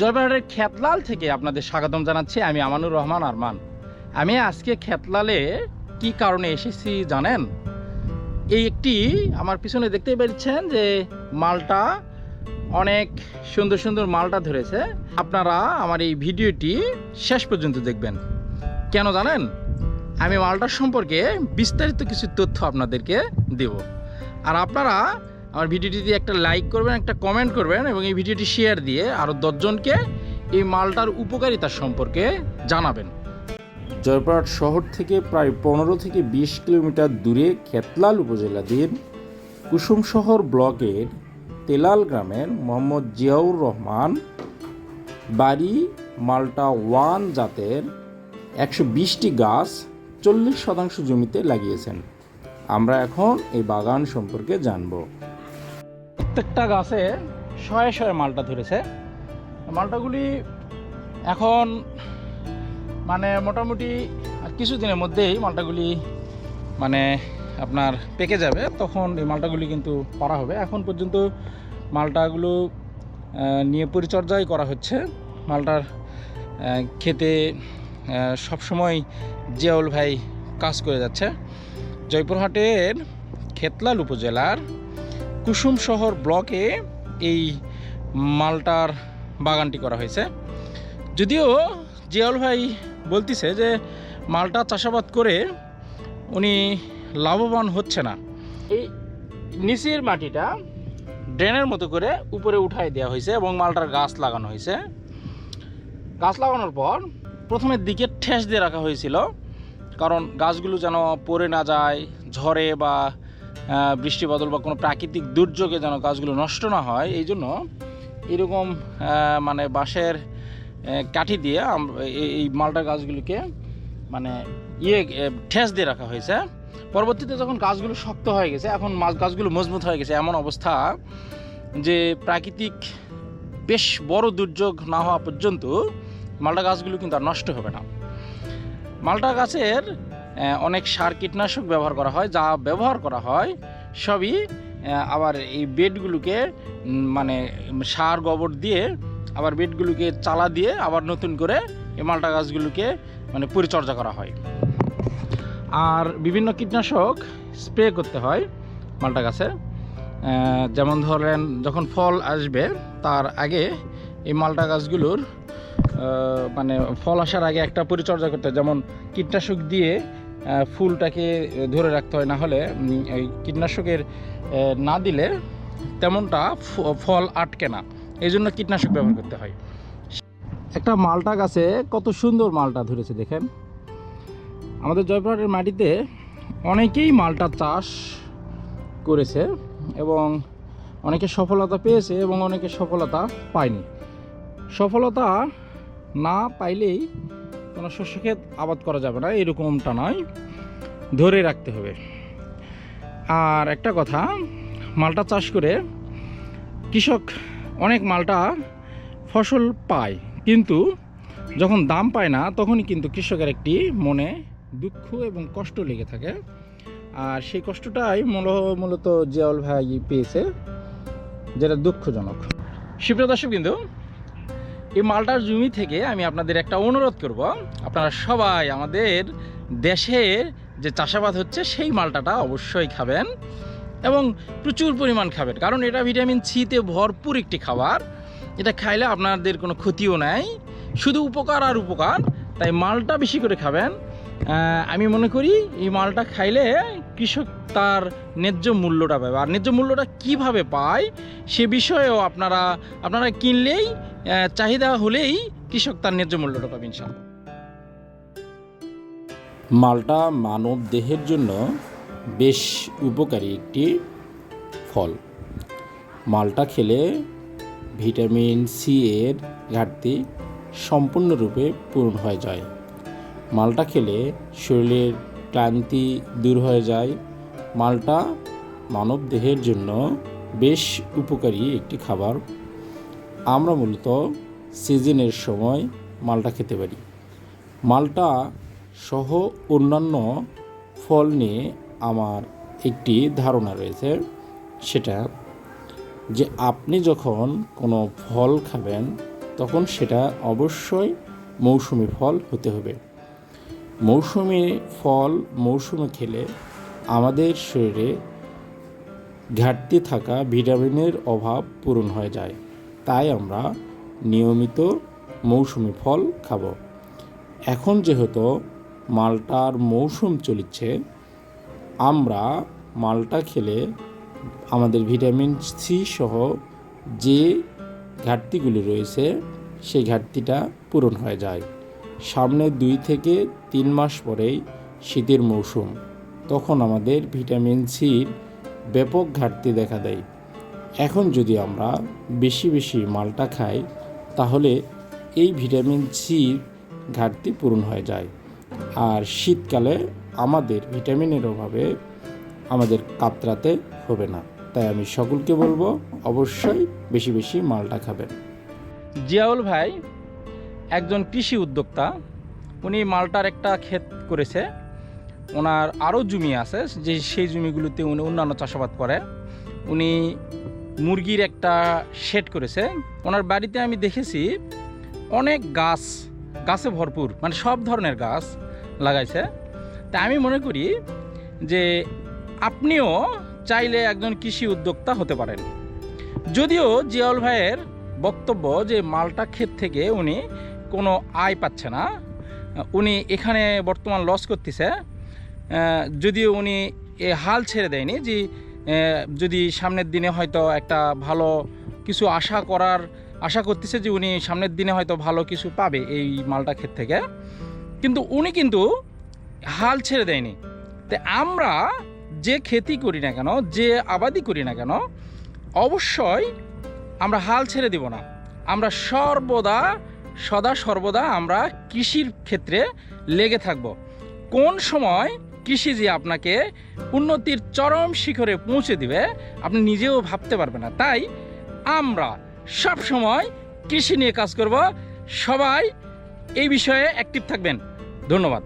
জয়বাড়ের খেতলাল থেকে আপনাদের স্বাগতম জানাচ্ছি। আমি আমানুর রহমান আরমান। আমি আজকে খেতলালে কি কারণে এসেছি জানেন? এই একটি আমার পিছনে দেখতেই পাচ্ছেন যে মালটা অনেক সুন্দর সুন্দর মালটা ধরেছে। আপনারা আমার এই ভিডিওটি শেষ পর্যন্ত দেখবেন। কেন জানেন? আমি মালটার সম্পর্কে বিস্তারিত কিছু তথ্য আপনাদেরকে দেব। আর আপনারা আমার ভিডিওটিতে একটা লাইক করবেন, একটা কমেন্ট করবেন এবং এই ভিডিওটি শেয়ার দিয়ে আরও দশজনকে এই মালটার উপকারিতা সম্পর্কে জানাবেন। জয়পুরহাট শহর থেকে প্রায় পনেরো থেকে বিশ কিলোমিটার দূরে খেতলাল উপজেলাধীন কুসুম শহর ব্লকের তেলাল গ্রামের মোহাম্মদ জিয়াউর রহমান বাড়ি মালটা ওয়ান জাতের একশো বিশটি গাছ চল্লিশ শতাংশ জমিতে লাগিয়েছেন। আমরা এখন এই বাগান সম্পর্কে জানব। প্রত্যেকটা গাছে শয়ে শয়ে মালটা ধরেছে। মালটাগুলি এখন মানে মোটামুটি কিছুদিনের মধ্যেই মালটাগুলি মানে আপনার পেকে যাবে, তখন এই মালটাগুলি কিন্তু পারা হবে। এখন পর্যন্ত মালটাগুলো নিয়ে পরিচর্যাই করা হচ্ছে। মালটার খেতে সবসময় জিয়াউল ভাই কাজ করে যাচ্ছে। জয়পুরহাটের খেতলাল উপজেলার কুসুম শহর ব্লকে এই মালটার বাগানটি করা হয়েছে। যদিও জিয়াউল ভাই বলতিছে যে মালটা চাষাবাদ করে উনি লাভবান হচ্ছে না। এই নিচের মাটিটা ড্রেনের মতো করে উপরে উঠাই দেওয়া হয়েছে এবং মালটার গাছ লাগানো হয়েছে। গাছ লাগানোর পর প্রথমের দিকে ঠেস দিয়ে রাখা হয়েছিল, কারণ গাছগুলো যেন পড়ে না যায়, ঝড়ে বা বৃষ্টি বদল বা কোনো প্রাকৃতিক দুর্যোগে যেন গাছগুলো নষ্ট না হয়, এই জন্য এরকম মানে বাঁশের কাঠি দিয়ে এই- মালটা গাছগুলোকে মানে ইয়ে ঠেস দিয়ে রাখা হয়েছে। পরবর্তীতে যখন গাছগুলো শক্ত হয়ে গেছে, এখন মাছ গাছগুলো মজবুত হয়ে গেছে, এমন অবস্থা যে প্রাকৃতিক বেশ বড় দুর্যোগ না হওয়া পর্যন্ত মালটা গাছগুলো কিন্তু আর নষ্ট হবে না। মালটা গাছের অনেক সার কীটনাশক ব্যবহার করা হয়, যা ব্যবহার করা হয়, সবই আবার এই বেডগুলোকে মানে সার গোবর দিয়ে, আবার বেডগুলোকে চালা দিয়ে আবার নতুন করে এই মালটা গাছগুলোকে মানে পরিচর্যা করা হয়। আর বিভিন্ন কীটনাশক স্প্রে করতে হয় মালটা গাছে। যেমন ধরেন, যখন ফল আসবে, তার আগে এই মালটা গাছগুলোর মানে ফল আসার আগে একটা পরিচর্যা করতে যেমন কীটনাশক দিয়ে ফুলটাকে ধরে রাখতে হয় না হলে এই কীটনাশকের না দিলে তেমনটা ফল আটকে না। এই জন্য কীটনাশক ব্যবহার করতে হয়। একটা মালটা গাছে কত সুন্দর মালটা ধরেছে, দেখেন। আমাদের জয়পুরহাটের মাটিতে অনেকেই মালটা চাষ করেছে এবং অনেকে সফলতা পেয়েছে এবং অনেকে সফলতা পায়নি। সফলতা না পাইলেই কোনো শস্য ক্ষেত আবাদ করা যাবে না, এরকমটা নয়। ধরে রাখতে হবে। আর একটা কথা, মালটা চাষ করে কৃষক অনেক মালটা ফসল পায়, কিন্তু যখন দাম পায় না, তখনই কিন্তু কৃষকের একটি মনে দুঃখ এবং কষ্ট লেগে থাকে। আর সেই কষ্টটাই মূল, মূলত জিয়াউল ভাই পেয়েছে, যেটা দুঃখজনক। সুপ্রিয় দর্শক কিন্তু এই মালটার জমি থেকে আমি আপনাদের একটা অনুরোধ করব। আপনারা সবাই আমাদের দেশের যে চাষাবাদ হচ্ছে, সেই মালটাটা অবশ্যই খাবেন এবং প্রচুর পরিমাণ খাবেন। কারণ এটা ভিটামিন সিতে ভরপুর একটি খাবার। এটা খাইলে আপনাদের কোনো ক্ষতিও নাই। শুধু উপকার আর উপকার, তাই মালটা বেশি করে খাবেন। আমি মনে করি এই মালটা খাইলে কৃষক তার ন্যায্য মূল্যটা পাবে আর ন্যায্য মূল্যটা কীভাবে পায় সে বিষয়েও আপনারা আপনারা কিনলেই চাহিদা হলেই কৃষক তার ন্যায্য মূল্যটা পাবে ইনশাল্লাহ মালটা মানব দেহের জন্য বেশ উপকারী একটি ফল। মালটা খেলে ভিটামিন সি এর ঘাটতি সম্পূর্ণরূপে পূরণ হয়ে যায়। মালটা খেলে শরীরের ক্লান্তি দূর হয়ে যায়। মালটা মানব দেহের জন্য বেশ উপকারী একটি খাবার। আমরা মূলত সিজনের সময় মালটা খেতে পারি। মালটা সহ অন্যান্য ফল নিয়ে আমার একটি ধারণা রয়েছে, সেটা যে আপনি যখন কোনো ফল খাবেন, তখন সেটা অবশ্যই মৌসুমি ফল হতে হবে। মৌসুমি ফল মৌসুমে খেলে আমাদের শরীরে ঘাটতি থাকা ভিটামিনের অভাব পূরণ হয়ে যায়। তাই আমরা নিয়মিত মৌসুমি ফল খাব। এখন যেহেতু মালটার মৌসুম চলছে, আমরা মালটা খেলে আমাদের ভিটামিন সি সহ যে ঘাটতিগুলি রয়েছে, সেই ঘাটতিটা পূরণ হয়ে যায়। সামনে দুই থেকে তিন মাস পরেই শীতের মৌসুম। তখন আমাদের ভিটামিন সির ব্যাপক ঘাটতি দেখা দেয়। এখন যদি আমরা বেশি বেশি মালটা খাই, তাহলে এই ভিটামিন সির ঘাটতি পূরণ হয়ে যায়। আর শীতকালে আমাদের ভিটামিনের অভাবে আমাদের কাতরাতে হবে না। তাই আমি সকলকে বলব, অবশ্যই বেশি বেশি মালটা খাবেন। জিয়াউল ভাই একজন কৃষি উদ্যোক্তা, উনি মালটার একটা ক্ষেত করেছে। ওনার আরও জমি আছে, যে সেই জমিগুলোতে উনি অন্যান্য চাষাবাদ করে। উনি মুরগির একটা শেড করেছে। ওনার বাড়িতে আমি দেখেছি অনেক গাছ, গাছে ভরপুর মানে সব ধরনের গাছ লাগাইছে। তা আমি মনে করি যে আপনিও চাইলে একজন কৃষি উদ্যোক্তা হতে পারেন। যদিও জিয়াউল ভাইয়ের বক্তব্য যে মালটা ক্ষেত থেকে উনি কোনো আয় পাচ্ছে না। উনি এখানে বর্তমান লস করতেছে। যদিও উনি এ হাল ছেড়ে দেয়নি যে যদি সামনের দিনে হয়তো একটা ভালো কিছু আশা করার, আশা করতেছে যে উনি সামনের দিনে হয়তো ভালো কিছু পাবে এই মালটা ক্ষেত থেকে। কিন্তু উনি কিন্তু হাল ছেড়ে দেয়নি। তো আমরা যে খেতি করি না কেন, যে আবাদি করি না কেন, অবশ্যই আমরা হাল ছেড়ে দিব না। আমরা সর্বদা সদা সর্বদা আমরা কৃষির ক্ষেত্রে লেগে থাকব। কোন সময় কৃষি যে আপনাকে উন্নতির চরম শিখরে পৌঁছে দিবে, আপনি নিজেও ভাবতে পারবেন না। তাই আমরা সব সময় কৃষি নিয়ে কাজ করব। সবাই এই বিষয়ে অ্যাক্টিভ থাকবেন। ধন্যবাদ।